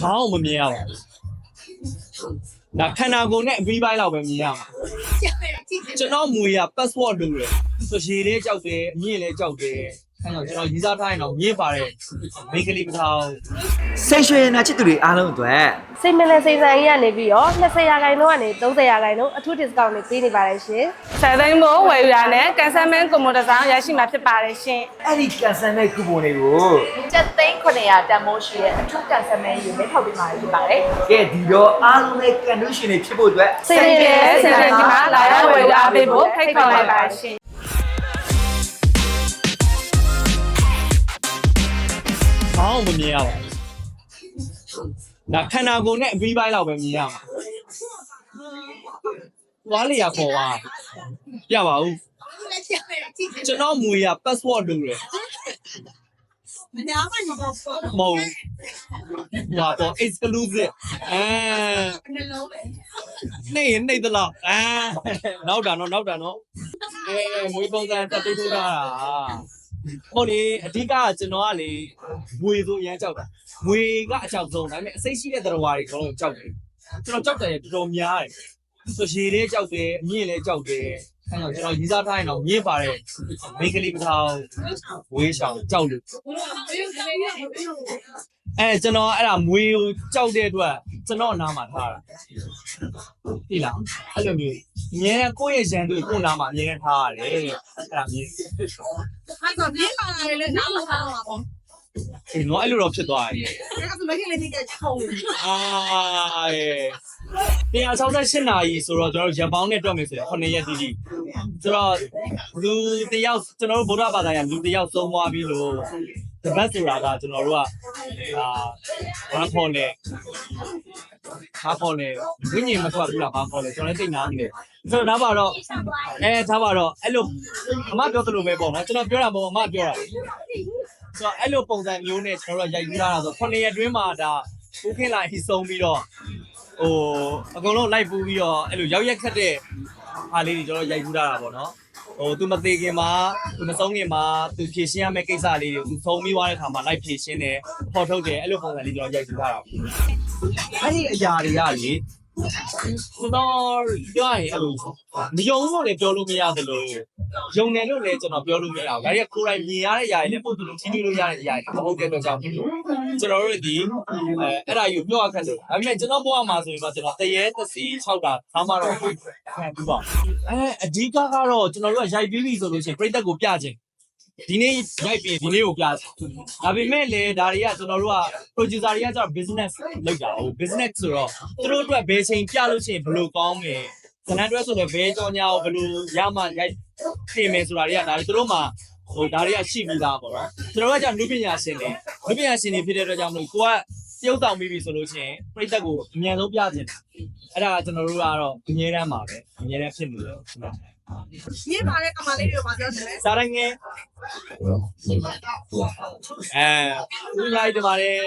ခေါင်းကိုမမြင်ရပါဘူးဒါခန္ဓာကိုယ်နဲ့အပြီးပိုင်းလောက်ပဲမြင်ရမှာကျွန်တော်မူရ passport လုပ်တယ်ဆိုရေလေးကြောက်တယ်အမြင့်လေးကြောက်တယ်အဲ့တော့ကျွန်တော်ရီးစားထားရင်တော့မြင့်ပါတယ်မိန်းကလေးမထားဘူးစိတ်ရွှေနာချစ်သူတွေအားလုံးအတွက်စိတ်မလဲစိတ်ဆန်ကြီးကနေပြီးတော့20ရာခိုင်နှုန်းကနေ30ရာခိုင်နှုန်းအထူး discount တွေပေးနေပါတယ်ရှင်ဆယ်သိန်းမို့ဝယ်ယူရနဲ့ကန်ဆယ်မန်ကွန်မတဆောင်ရရှိမှာဖြစ်ပါတယ်ရှင်အဲ့ဒီကန်ဆယ်မဲ့ကူပွန်တွေကိုကျပ်သိ န်း900တန်မိုးရှိတဲ့အထူးကန်ဆယ်မဲယူနဲ့ထောက်ပေးမှာဖြစ်ပါတယ်ကဲဒီတော့အားလုံးနဲ့ကန်ဒူးရှင်တွေဖြစ်ဖို့အတွက်စိတ်ရည်ဆယ်ဆယ်ဒီမှာလာရောက်ဝယ်ယူအားပေးဖို့ဖိတ်ခေါ်လိုက်ပါရှင်ခေါင်းကိုမမြင်ရပါဘူးဒါခန္ဓာကိုယ်နဲ့အပြီးပိုင်းလောက်ပဲမြင်ရမှာသွားလေရခေါ်ပါပြပါဦးကျွန်တော်မူရ passport လုပ်တယ် မဟုတ်ဟာတော့ exclusive အဲနေရင်နေသလားအာနောက်တာနော်နောက်တာနော်အဲမွေးပုံစံတက်တူတူတာဟုတ်လေအဓိကကကျွန်တော်ကလေမွေဆိုအရန်ကြောက်တာမွေကအကြောက်ဆုံးဒါပေမဲ့အစိတ်ရှိတဲ့တရားဝါတွေကျွန်တော်ကြောက်တယ်ကျွန်တော်ကြောက်တယ်တော်တော်များတယ်ဆိုရေလေးကြောက်တယ်အမြင့်လေးကြောက်တယ် အဲ့တော့ကျွန်တော်ရီးစားထားရင်တော့မြင့်ပါတယ်မိန်းကလေးမထားဘူးဝေးရှောင်ကြောက်လို့အဲကျွန်တော်အဲ့ဒါမွေကိုကြောက်တဲ့အတွက်ကျွန်တော်နားမှာထားတာသိလားအဲ့လိုမျိုးအမြဲတမ်းကိုယ့်ရဲ့ရန်တွေကိုယ့်နားမှာအမြဲတမ်းထားရတယ်အဲ့ဒါမျိုးအဲ့တော့ပြင်းလာတယ်လေနောက်လာတော့ပါပေါ့အေးတော့အဲ့လိုတော့ဖြစ်သွားတယ်အဲ့ဒါဆိုမခင်လေးကချုံအာ 168နာရီဆိုတော့ကျွန်တော်တို့ရပောင်းနဲ့တွက်မယ်ဆိုရင်9ရက်တိတိဆိုတော့လူတယောက်ကျွန်တော်တို့ဗုဒ္ဓဘာသာရလူတယောက်သုံးသွားပြီလို့တပတ်ဆိုတာကကျွန်တော်တို့ကအာဘာခေါ်လဲဘာခေါ်လဲဝိညာဉ်မထွက်ဘူးလားဘာခေါ်လဲကျွန်တော်လည်းသိနာနေတယ်ဆိုတော့ဒါပါတော့အဲဒါပါတော့အဲ့လိုအမပြောသလိုပဲပေါ့နော်ကျွန်တော်ပြောတာမဟုတ်အမပြောတာဆိုတော့အဲ့လိုပုံစံမျိုးနဲ့ကျွန်တော်တို့ရိုက်ယူလာတာဆို9ရက်တွင်းမှာဒါကိုခင်လာဟိဆုံးပြီးတော့ ဟိုအကုန်လုံးလိုက်ပူးပြီးတော့အဲ့လိုရောက်ရက်ခတ်တဲ့အားလေးတွေကျွန်တော်ရိုက်ယူလာတာပေါ့နော်ဟိုသူမသေးခင်မှာသူမဆုံးခင်မှာသူဖြည့်ရှင်းရမယ့်ကိစ္စလေးတွေသူဆုံးပြီးသွားတဲ့ခါမှာလိုက်ဖြည့်ရှင်းတယ်ဖော်ထုတ်တယ်အဲ့လိုပုံစံလေးကျွန်တော်ရိုက်ယူလာတာအဲ့ဒီအရာတွေကလေကျွန် တော်ပြောရရင်အဲ့လိုမယုံလို့လည်းပြောလို့မရသလိုယုံတယ်လို့လည်းကျွန်တော်ပြောလို့မရဘူးဒါတွေကကိုယ်တိုင်မြင်ရတဲ့အရာတွေနဲ့ပို့သူလို့ချင်းလို့ရတဲ့အရာတွေမဟုတ်တဲ့အတွက်ကြောင့်ကျွန်တော်တို့ဒီအဲအဲ့ဒါကြီးကိုပြောရခက်တယ်ဒါပေမဲ့ကျွန်တော်ဘဝမှာဆိုရင်တော့ကျွန်တော်တရေတစီ6တာသာမတော့ခံပြီးပါအဲအဓိကကတော့ကျွန်တော်တို့ကရိုက်ပြီးပြီဆိုလို့ရှိရင်ပြိတက်ကိုပြခြင်း ဒီနေ့ရိုက်ပြီးဒီနေ့ကိုပြတယ်ဒါပေမဲ့လေဒါတွေကကျွန်တော်တို့က producer တွေကကျတော့ business လုပ်တာဟို business ဆိုတော့သူတို့အတွက်ဘယ်ချိန်ပြလို့ရှိရင်ဘယ်လိုကောင်းမယ်ဇလန်တွဲဆိုလည်းဘယ်ကြောညာကိုဘယ်လိုရမှရိုက်ပြင်မယ်ဆိုတာတွေကဒါတွေသူတို့မှဟိုဒါတွေကရှိပြီးသားပေါ့နော်ကျွန်တော်ကကြာနုပညာရှင်တွေနုပညာရှင်တွေဖြစ်တဲ့အတွက်ကြောင့်မလို့ကိုကပြုတ်တောင်ပြီးပြီဆိုလို့ရှိရင်ပြိတက်ကိုအမြန်ဆုံးပြခြင်းအဲ့ဒါကကျွန်တော်တို့ကတော့အငြင်းတမ်းပါပဲအငြင်းတမ်းဖြစ်နေတယ် ညင်ပါတဲ့ကမလေးတွေပါပြောတယ်လေစားတိုင်းငယ်အဲဦးရိုက်တယ်ပါတယ်